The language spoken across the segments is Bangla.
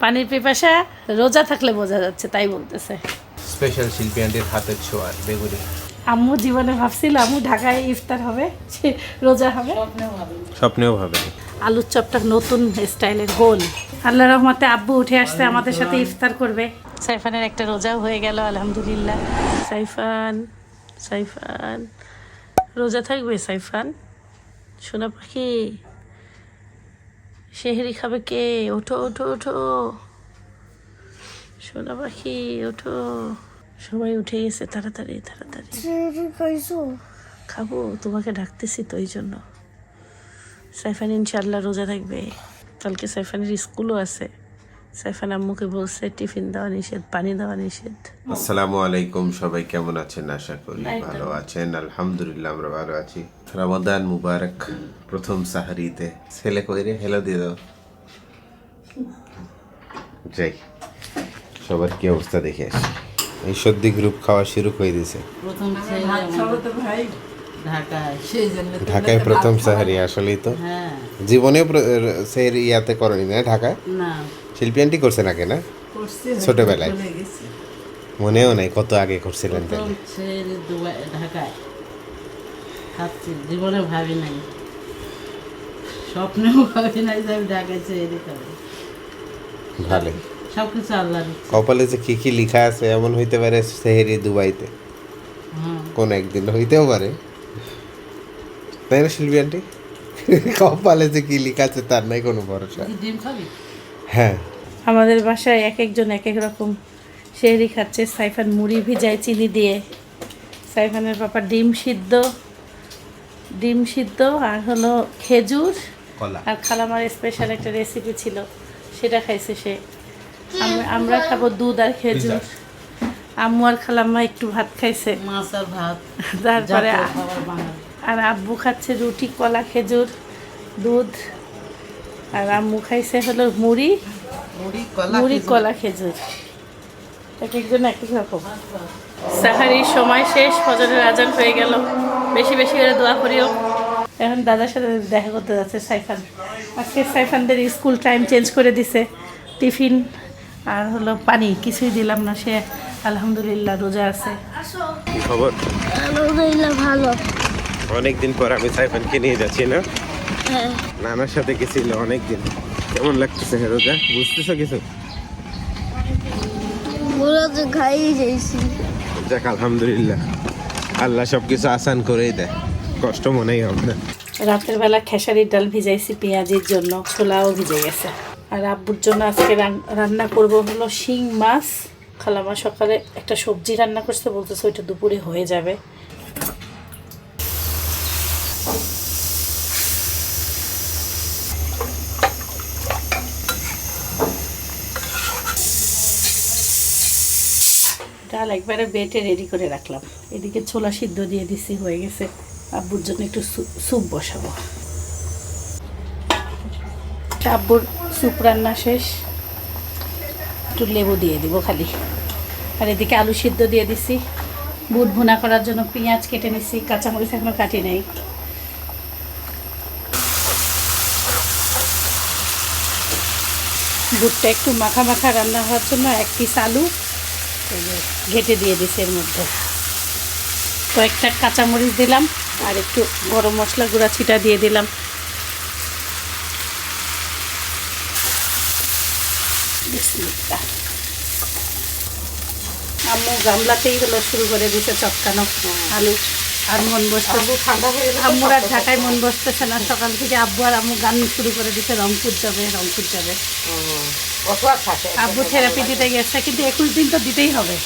পানির পিপাসা রোজা থাকলে বোঝা যাচ্ছে তাই বলতেছে। স্পেশাল শিল্পী আন্টির হাতের ছোঁয়া বেগুনি। আম্মু জীবনে ভাবছিল আম্মু ঢাকায় ইফতার হবে রোজা হবে। স্বপ্নেও ভাবে। আলুর চপটা নতুন স্টাইলের গোল। আল্লাহ রহমতে আব্বু উঠে আসছে আমাদের সাথে ইফতার করবে। সাইফানের একটা রোজাও হয়ে গেল আলহামদুলিল্লাহ। সাইফান সাইফান। রোজা থাকবে সাইফান? সোনা পাখি। শেহরি খাবে কে? ওঠো ওঠো ওঠো। সোনা পাখি ওঠো। সবাই উঠে গেছে তাড়াতাড়ি তাড়াতাড়ি। খাব তোমাকে ডাকতেছি তো ওই জন্য। সাইফান ইনশাল্লাহ রোজা থাকবে। কালকে সাইফানের স্কুলও আছে। সাইফান আম্মুকে বলছে টিফিন দেওয়া নিষেধ পানি দেওয়া নিষেধ। আসসালামু আলাইকুম সবাই কেমন আছেন? আশা করি ভালো আছেন। আলহামদুলিল্লাহ আমরা ভালো আছি। রমাদান মুবারক প্রথম সাহারিতে। ছেলে কইরে হেলো দিয়ে দাও। যাই সবার কি অবস্থা দেখে আসি। এই সর্দি গ্রুপ খাওয়া শুরু করে দিয়েছে। প্রথম ঢাকায়। প্রথম সাহারি আসলেই তো। হ্যাঁ। জীবনেও ইয়াতে করেনি না ঢাকায়? না। শিল্পী আন্টি করছে নাকি না? ছোটবেলায়। মনেও নাই কত আগে করছিলেন ঢাকায়। জীবনে ভাবি নাই। স্বপ্নেও ভাবি নাই যে আমি ঢাকায় ছেড়ে খাব ভালো। সব কিছু আল্লাহ কপালে যে কি কি লেখা আছে এমন হইতে পারে সেহেরি দুবাইতে। হ্যাঁ। কোন একদিন হইতেও পারে। তাই না শিল্পী আন্টি কপালে যে কি লেখা আছে তার নাই কোনো ভরসা। হ্যাঁ। আমাদের বাসায় এক একজন এক এক রকম শেহরি খাচ্ছে। সাইফান মুড়ি ভিজায় চিনি দিয়ে। সাইফানের পাপা ডিম সিদ্ধ। ডিম সিদ্ধ আর হলো খেজুর আর খালামার স্পেশাল একটা রেসিপি ছিল সেটা খাইছে সে। আমরা খাব দুধ আর খেজুর। আম্মু আর খালাম্মা একটু ভাত খাইছে। মাছ আর ভাত। তারপরে আর আব্বু খাচ্ছে রুটি কলা খেজুর দুধ। আর আম্মু খাইছে হলো মুড়ি। মুড়ি কলা খেজুর। এক একজন এক এক রকম। সাহারির সময় শেষ ফজরের আজান হয়ে গেল। বেশি বেশি করে দোয়া করিও। এখন দাদার সাথে দেখা করতে যাচ্ছে সাইফান। আজকে সাইফানদের স্কুল টাইম চেঞ্জ করে দিছে। টিফিন আর হলো পানি কিছুই দিলাম না। সে আলহামদুলিল্লাহ রোজা আছে। কি খবর? আলহামদুলিল্লাহ ভালো। অনেকদিন পর আমি সাইফানকে নিয়ে যাচ্ছি না? হ্যাঁ। নানার সাথে গেছিল অনেকদিন। কেমন লাগতেছে রোজা বুঝতেছো কিছু? যাক আলহামদুলিল্লাহ। আল্লাহ সব কিছু আসান করেই দেয়। কষ্ট মনেই হবে না। রাতের বেলা খেসারির ডাল ভিজাইছি পেঁয়াজের জন্য ছোলাও ভিজে গেছে। আর আব্বুর জন্য আজকে রান্না করব হলো শিং মাছ। খালামা সকালে একটা সবজি রান্না করতে বলতেছে ওইটা দুপুরে হয়ে যাবে ডাল একবারে বেটে রেডি করে রাখলাম। এদিকে ছোলা সিদ্ধ দিয়ে দিছি, হয়ে গেছে। আব্বুর জন্য একটু স্যুপ বসাবো। আব্বুর স্যুপ রান্না শেষ। একটু লেবু দিয়ে দিব খালি। আর এদিকে আলু সিদ্ধ দিয়ে দিছি। বুট ভুনা করার জন্য পেঁয়াজ কেটে নিছি, কাঁচামরিচ এখনও কাটি নেই। বুটটা একটু মাখা মাখা রান্না হওয়ার জন্য এক পিস আলু এই যে ঘেটে দিয়ে দিছি এর মধ্যে। কয়েকটা কাঁচামরিচ দিলাম আর একটু গরম মশলা গুঁড়া ছিটা দিয়ে দিলাম। আম্মু গামলাতেই হলো শুরু করে দিছে চটকানো আলু। আর মন বসতে ঠান্ডা হয়ে আম্মুর আর ঢাকায় মন বসতেছে না। সকাল থেকে আব্বু আর আম্মু গান শুরু করে দিছে রংপুর যাবে রংপুর যাবে। আব্বু থেরাপি দিতে গেছে কিন্তু একুশ দিন তো দিতেই হবে।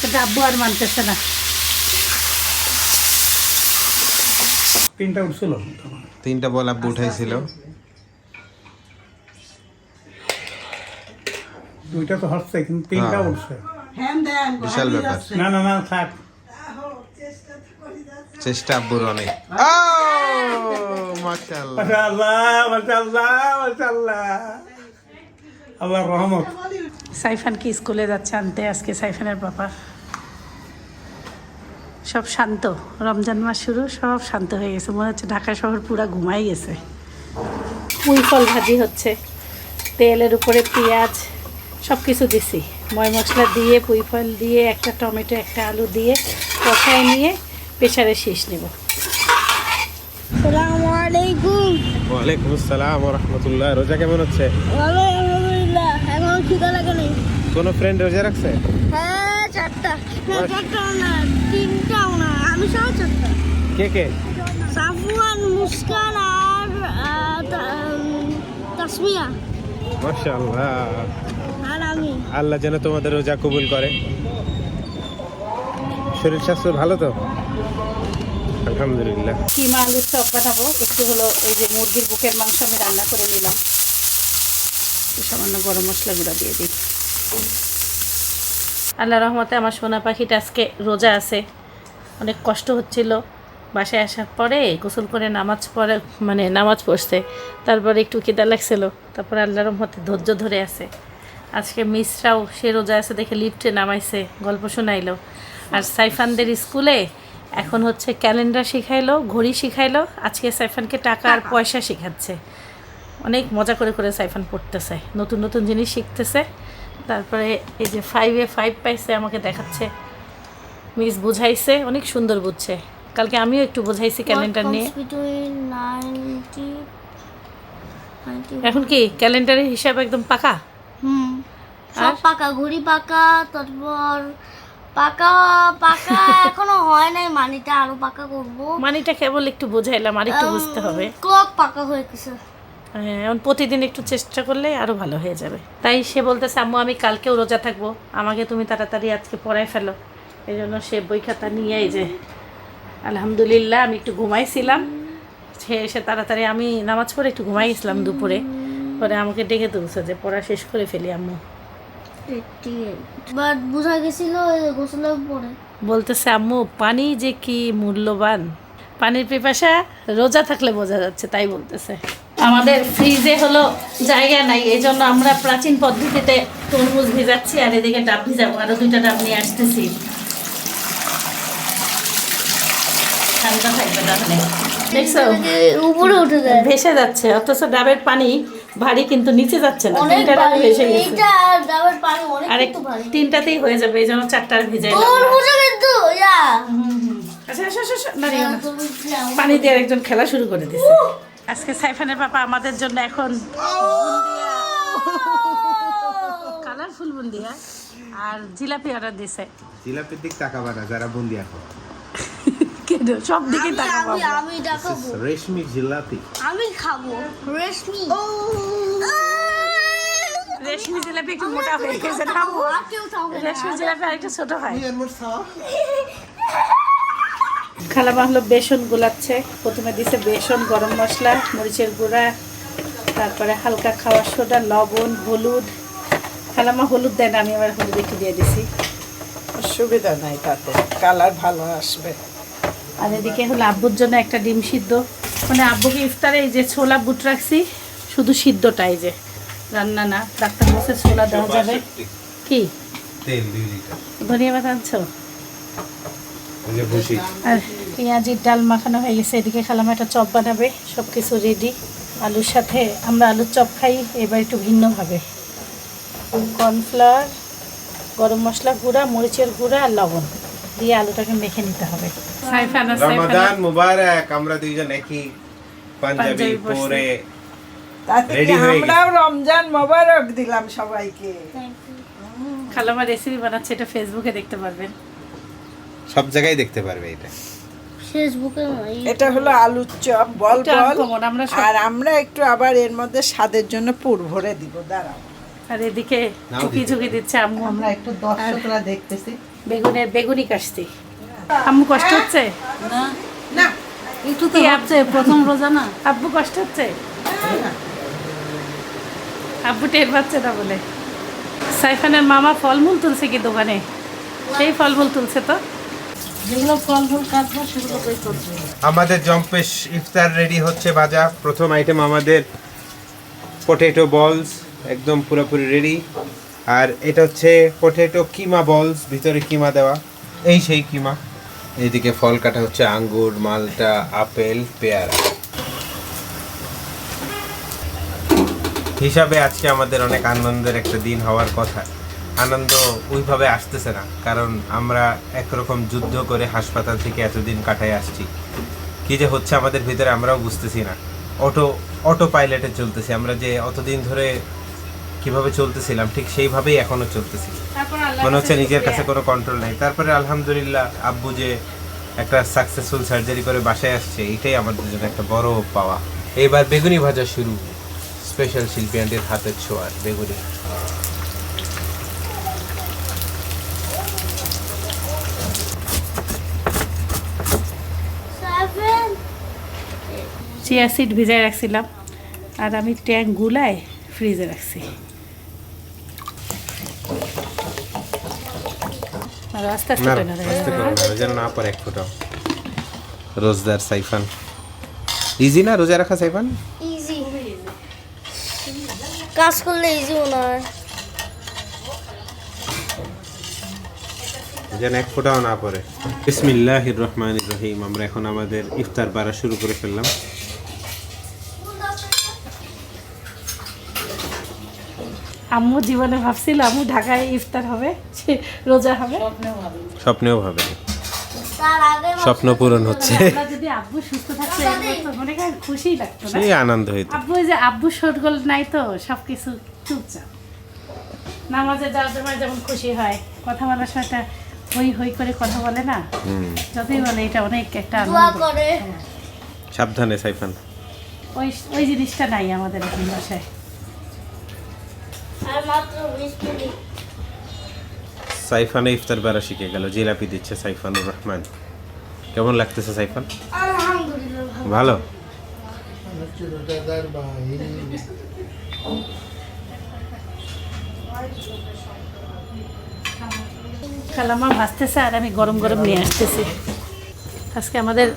কিন্তু আব্বু আর মানতেছে না। তিনটা উঠছিল। তিনটা বল আব্বু উঠাইছিল। দুইটা তো হচ্ছে কিন্তু তিনটা হ্যাঁ। উঠছে। বিশাল ব্যাপার। না না না থাক। চেষ্টা আব্বুর অনেক। মাশাআল্লাহ। মাশাআল্লাহ মাশাআল্লাহ মাশাআল্লাহ। আল্লাহর রহমত। সাইফান কি স্কুলে যাচ্ছে আনতে? আজকে সাইফানের বাবা সব শান্ত। রমজান মাস শুরু সব শান্ত হয়ে গেছে। মনে হচ্ছে ঢাকা শহর পুরা ঘুমাই গেছে। পুঁই ফল ভাজি হচ্ছে। তেলের উপরে পেঁয়াজ সব কিছু দিছি। ময় মশলা দিয়ে পুঁই ফল দিয়ে একটা টমেটো একটা আলু দিয়ে কষায় নিয়ে প্রেশারে শীষ নেব। সালামু আলাইকুম। ওয়ালাইকুম আসসালাম রহমতুল্লাহ। রোজা কেমন হচ্ছে? ভালো। খিদা লাগে নাই। কোনো ফ্রেন্ড রোজা রাখছে? হ্যাঁ চারটা। না চারটাও না তিনটাও না আমি সহ চারটা। কে কে? সাফওয়ান মুস্কান আর তাসমিয়া। মাশাআল্লাহ। আর আমি। আল্লাহ যেন তোমাদের রোজা কবুল করে। শরীর স্বাস্থ্য ভালো তো? আলহামদুলিল্লাহ। কিমা আলুর চপ বানাবো একটু হলো এই যে মুরগির বুকের মাংস আমি রান্না করে নিলাম। একটু সামান্য গরম মশলা গুঁড়া দিয়ে দিই। আল্লাহ রহমতে আমার সোনা পাখিটা আজকে রোজা আছে। অনেক কষ্ট হচ্ছিল। বাসায় আসার পরে গোসল করে নামাজ পড়ে মানে নামাজ পড়ছে। তারপরে একটু খিদা লাগছিল। তারপরে আল্লাহ রহমতে ধৈর্য ধরে আছে। আজকে মিসরাও সে রোজা আছে দেখে লিফটে নামাইছে, গল্প শোনাইলো। আর সাইফানদের স্কুলে এখন হচ্ছে ক্যালেন্ডার শিখাইলো, ঘড়ি শিখাইলো। আজকে সাইফানকে টাকা আর পয়সা শেখাচ্ছে। অনেক মজা করে করে সাইফান পড়তেছে নতুন নতুন জিনিস শিখতেছে। তারপরে এই যে ফাইভে ফাইভ পাইছে আমাকে দেখাচ্ছে। মিস বুঝাইছে অনেক সুন্দর বুঝছে। কালকে আমিও একটু বুঝাইছি ক্যালেন্ডার নিয়ে। এখন কি ক্যালেন্ডারের হিসাব একদম পাকা? হুম। সব আর? পাকা ঘড়ি পাকা তারপর পাকা পাকা এখনও হয় নাই মানিটা আরও পাকা করব। মানিটা কেবল একটু বুঝাইলাম আর একটু বুঝতে হবে। ক্লক পাকা হয়ে গেছে। এখন প্রতিদিন একটু চেষ্টা করলে আরও ভালো হয়ে যাবে। তাই সে বলতেছে আম্মু আমি কালকেও রোজা থাকব। আমাকে তুমি তাড়াতাড়ি আজকে পড়ায় ফেলো। এই জন্য সে বই খাতা নিয়ে এই যে আলহামদুলিল্লাহ আমি একটু ঘুমাইছিলাম। সে এসে তাড়াতাড়ি আমি নামাজ পড়ে একটু ঘুমাইছিলাম দুপুরে। পরে আমাকে ডেকে তুলছে যে পড়া শেষ করে ফেলি আম্মু। বোঝা গেছিল গোসলের পরে। বলতেছে আম্মু পানি যে কি মূল্যবান। পানির পিপাসা রোজা থাকলে বোঝা যাচ্ছে তাই বলতেছে। আমাদের ফ্রিজে হলো জায়গা নাই এই জন্য আমরা প্রাচীন পদ্ধতিতে তরমুজ ভিজাচ্ছি আর এদিকে ডাব ভিজাবো আরও দুইটা ডাব নিয়ে আসতেছি। ঠান্ডা থাকবে তাহলে। দেখছ? উপরে উঠে যায়। ভেসে যাচ্ছে অথচ ডাবের পানি ভারী কিন্তু নিচে যাচ্ছে না তিনটা ডাব ভেসে গেছে। তিনটাতেই হয়ে যাবে এই জন্য চারটার কিন্তু আচ্ছা আচ্ছা আচ্ছা, আচ্ছা। পানি দিয়ে একজন খেলা শুরু করে দিছে। আজকে সাইফানের পাপা আমাদের জন্য এখন কালারফুল বুন্দিয়া। আর জিলাপি অর্ডার দিছে। জিলাপির দিক তাকাবা না যারা বন্দি এখন কেন সব দিকে টাকা আমি দেখাবো রেশমি জিলাপি। আমি খাব রেশমি। রেশমি জিলাপি একটু মোটা হয়ে গেছে না। রেশমি জিলাপি আরেকটু ছোট হয়। খালামা হলো বেসন গোলাচ্ছে। প্রথমে দিছে বেসন গরম মশলা মরিচের গুঁড়া তারপরে হালকা খাওয়ার সোডা লবণ হলুদ। খালামা হলুদ দেয় না আমি আবার হলুদ একটু দিয়ে দিছি। সুবিধা নাই তাতে কালার ভালো আসবে। আর এদিকে হলো আব্বুর জন্য একটা ডিম সিদ্ধ। মানে আব্বুকে ইফতারে এই যে ছোলা বুট রাখছি শুধু সিদ্ধটাই যে রান্না না ডাক্তার বসে ছোলা দেওয়া যাবে। কি? তেল দুই লিটার। ধনিয়া পাতা আনছো? আর পেঁয়াজের ডাল মাখানো হয়ে গেছে এদিকে খালাম একটা চপ বানাবে সব কিছু রেডি আলুর সাথে আমরা আলুর চপ খাই এবার একটু ভিন্নভাবে। কর্নফ্লাওয়ার গরম মশলা গুঁড়া মরিচের গুঁড়া আর লবণ দিয়ে আলুটাকে মেখে নিতে হবে। রমাদান মুবারক আমরা দুইজন একই পাঞ্জাবি পরে হয়ে আমরাও রমজান মোবারক দিলাম সবাইকে। খালামা রেসিপি বানাচ্ছে এটা ফেসবুকে দেখতে পারবেন। সব জায়গায় দেখতে পারবে এটা। ফেসবুকে এটা হলো আলুর চপ বল বল। আমরা আর আমরা একটু আবার এর মধ্যে স্বাদের জন্য পুর ভরে দিব দাঁড়াও। আর এদিকে ঝুঁকি ঝুঁকি দিচ্ছে আম্মু। আমরা একটু দর্শকরা দেখতেছি। বেগুনের বেগুনি কাটছি। আম্মু কষ্ট হচ্ছে? না একটু তো হচ্ছে প্রথম রোজা না। আব্বু কষ্ট হচ্ছে? আব্বু টের পাচ্ছে না বলে। সাইফানের মামা ফলমূল তুলছে কি দোকানে? সেই ফলমূল তুলছে তো? আমাদের জম্পেশ ইফতার রেডি হচ্ছে ভাজা প্রথম আইটেম আমাদের পটেটো বলস একদম পুরোপুরি রেডি আর এটা হচ্ছে পটেটো কিমা বলস ভিতরে কিমা দেওয়া। এই সেই কিমা। এইদিকে ফল কাটা হচ্ছে আঙ্গুর, মালটা, আপেল, পেয়ারা। হিসাবে আজকে আমাদের অনেক আনন্দের একটা দিন হওয়ার কথা। আনন্দ ওইভাবে আসতেছে না কারণ আমরা একরকম যুদ্ধ করে হাসপাতাল থেকে এতদিন কাটায় আসছি। কি যে হচ্ছে আমাদের ভিতরে আমরাও বুঝতেছি না। অটো অটো পাইলটে চলতেছি আমরা যে অতদিন ধরে কীভাবে চলতেছিলাম ঠিক সেইভাবেই এখনও চলতেছি। মনে হচ্ছে নিজের কাছে কোনো কন্ট্রোল নাই। তারপরে আলহামদুলিল্লাহ আব্বু যে একটা সাকসেসফুল সার্জারি করে বাসায় আসছে এটাই আমাদের জন্য একটা বড় পাওয়া। এইবার বেগুনি ভাজা শুরু। স্পেশাল শিল্পী আন্টির হাতের ছোঁয়ার বেগুনি। চিয়া সিড ভিজাই রাখছিলাম আর আমি ট্যাঙ্ক গুলায় ফ্রিজে রাখছি। আর আস্তে আস্তে না করে না আস্তে করো না, যেন না পরে এক ফোটাও। রোজদার সাইফান। ইজি না রোজা রাখা সাইফান? ইজি কাজ করলে ইজি মনে হয়। যেন এক ফোটাও না পড়ে। বিসমিল্লাহির রহমানির রহিম আমরা এখন আমাদের ইফতার বাড়া শুরু করে ফেললাম। আম্মু জীবনে ভাবছিল আম্মু ঢাকায় ইফতার হবে সে রোজা হবে। স্বপ্নেও ভাবে। স্বপ্ন পূরণ হচ্ছে। যদি আব্বু সুস্থ থাকতো মনে হয় খুশি লাগতো সেই আনন্দ হইতো। আব্বু যে আব্বু শোরগোল নাই তো সব কিছু চুপচাপ। নামাজে যাওয়ার সময় যেমন খুশি হয় কথা বলার সময় একটা হই হই করে কথা বলে না? যতই বলে এটা অনেক একটা আনন্দ। সাবধানে সাইফান। ওই ওই জিনিসটা নাই আমাদের এখন বাসায়। সাইফানে ইফতার বেড়া শিখে গেল জিলাপি দিচ্ছে সাইফানুর রহমান। কেমন লাগতেছে সাইফান? ভালো। ভালো? কালামা ভাজতেছে আর আমি গরম গরম নিয়ে আসতেছি। আজকে আমাদের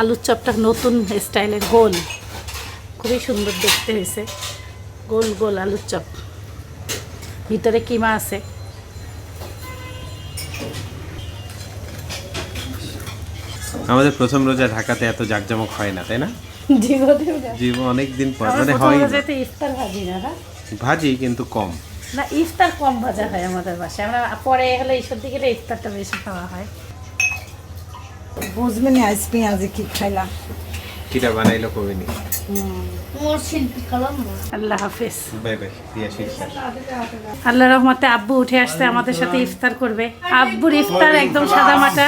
আলুর চপটা নতুন স্টাইলের গোল। খুবই সুন্দর দেখতে হয়েছে। গোল গোল আলুর চপ। ভিতরে কিমা আছে। আমাদের প্রথম রোজা ঢাকাতে এত জাকজমক হয় না তাই না? জীবনে অনেক দিন পর আমরা মানে হয় ইফতার ভাজি না ভাজি কিন্তু কম। না ইফতার কম ভাজা হয় আমাদের বাসায়। আমরা পরে হলে ঈশ্বর দিকে গেলে ইফতারটা বেশি খাওয়া হয়। বুঝবেন আজ পেঁয়াজে কি খাইলাম। কিটা বানাইলো কবিনি মোর শিল্পী কলম আল্লাহ হাফিজ। বাই বাই আল্লাহ রহমতে আব্বু উঠে আসছে আমাদের সাথে ইফতার করবে। আব্বুর ইফতার একদম সাদা মাটা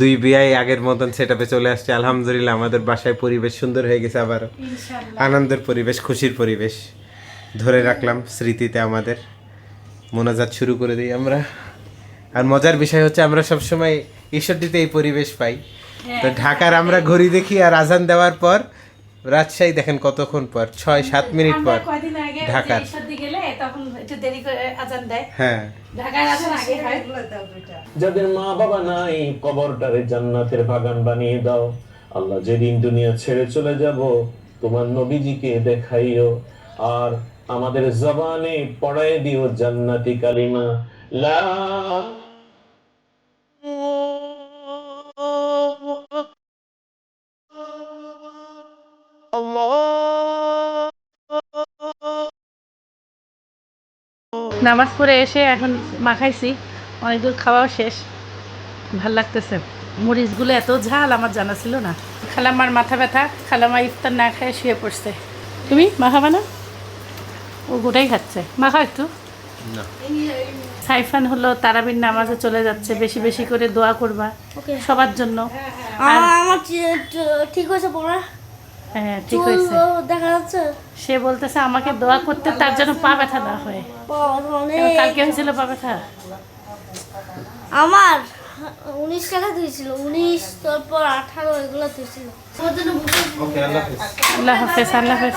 দুই বিয়াই আগের মতন সেটাপে চলে আসছে। আলহামদুলিল্লাহ আমাদের বাসায় পরিবেশ সুন্দর হয়ে গেছে আবারও। আনন্দের পরিবেশ খুশির পরিবেশ। ধরে রাখলাম স্মৃতিতে আমাদের। মোনাজাত শুরু করে দিই আমরা। আর মজার বিষয় হচ্ছে আমরা সবসময় ঈশ্বরটিতে এই পরিবেশ পাই। তো ঢাকার আমরা ঘড়ি দেখি আর আজান দেওয়ার পর রাজশাহী দেখেন কতক্ষণ পর? ছয় সাত মিনিট পর ঢাকার। যে ঈশ্বরদী গেলে তখন একটু দেরি করে আজান দেয়। হ্যাঁ। ঢাকায় আজান আগে হয়। যাদের মা বাবা নাই কবরটারে জান্নাতের বাগান বানিয়ে দাও। আল্লাহ যেদিন দুনিয়া ছেড়ে চলে যাব তোমার নবীজিকে দেখাইও। আর আমাদের জবানে পড়ায় দিও জান্নাতি কালিমা। লা নামাজ পড়ে এসে এখন মাখাইছি। অনেক দূর খাওয়াও শেষ। ভালো লাগতেছে। মরিচগুলো এত ঝাল আমার জানা ছিল না। খালামার মাথা ব্যথা খালামা ইফতার না খায় শুয়ে পড়ছে। তুমি মাখাবা না? ও গোটাই খাচ্ছে। মাখা একটু। সাইফান হলো তারাবির নামাজে চলে যাচ্ছে। বেশি বেশি করে দোয়া করবা সবার জন্য। আমার চি- চ- ঠিক হয়েছে পড়া হ্যাঁ ঠিক হয়েছে। দেখা যাচ্ছে। সে বলতেছে আমাকে দোয়া করতে তার জন্য পা ব্যথা না হয়। অনেক কালকে হয়েছিল পা ব্যথা? আমার উনিশ টাকা দিয়েছিল। উনিশ তারপর আঠারো এগুলো দিয়েছিল। আল্লাহ হাফেজ। আল্লাহ হাফেজ আল্লাহ হাফেজ।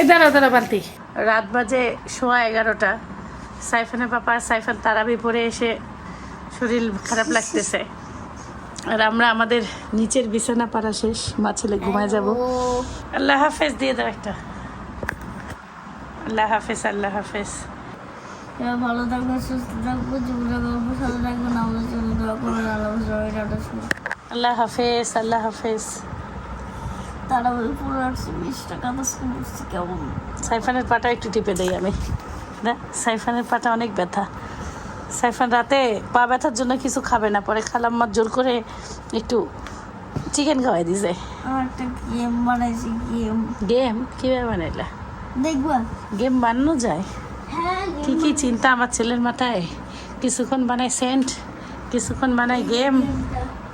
এই দাঁড়া দাঁড়া বালতি। রাত বাজে সোয়া এগারোটা। সাইফানের পাপা সাইফান তারাবি পরে এসে শরীর খারাপ লাগতেছে। আর আমরা আমাদের নিচের বিছানা পাড়া শেষ মা ছেলে ঘুমায় যাব। আল্লাহ হাফেজ দিয়ে দাও একটা। আল্লাহ হাফেজ আল্লাহ হাফেজ। ভালো থাকবে সুস্থ থাকব জীবনে গল্প সাথে থাকবেন আমাদের জন্য দোয়া করবেন আল্লাহ সবাই টাটা আল্লাহ হাফেজ। আল্লাহ হাফেজ তাড়াহুড়ো পড়ে আসছি বিশ টাকা করছি কেমন? সাইফানের পাটা একটু টিপে দেই আমি। না সাইফানের পাটা অনেক ব্যথা। সাইফান রাতে পা ব্যথার জন্য কিছু খাবে না পরে খালাম্মার জোর করে একটু চিকেন খাওয়াই দিছে। গেম বানাইছি গেম গেম কীভাবে বানাইলা? দেখবা? গেম বানানো যায়? হ্যাঁ কি কি চিন্তা আমার ছেলের মাথায়? কিছুক্ষণ বানায় সেন্ট কিছুক্ষণ বানায় গেম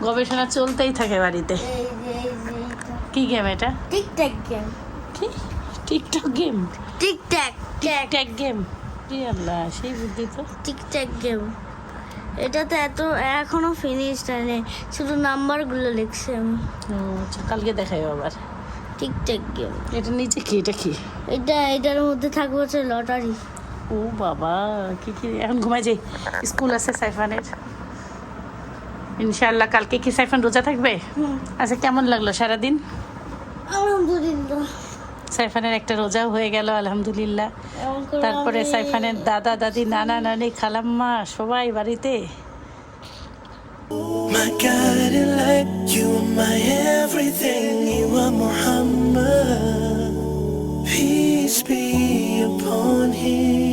গবেষণা চলতেই থাকে বাড়িতে। কি গেম এটা? টিকটক গেম কি? TikTok game TikTok tack game আল্লাহ সেই বুদ্ধি তো। TikTok game. এটা তো এত এখনও ফিনিশ হয়নি। শুধু নাম্বারগুলো লিখছি আমি। আচ্ছা, কালকে দেখাই আবার। TikTok game. এটা নিচে কি এটা কি? এটা এটার মধ্যে থাকবে হচ্ছে লটারি। ও বাবা কি কি এখন ঘুমাই যাই স্কুল আছে সাইফানের। ইনশাআল্লাহ কালকে কি সাইফান রোজা থাকবে? আচ্ছা কেমন লাগল সারাদিন? আলহামদুলিল্লাহ। সাইফানের একটা রোজাও হয়ে গেল আলহামদুলিল্লাহ। তারপরে সাইফানের দাদা দাদি নানা নানি খালাম্মা সবাই বাড়িতে। Peace be upon him.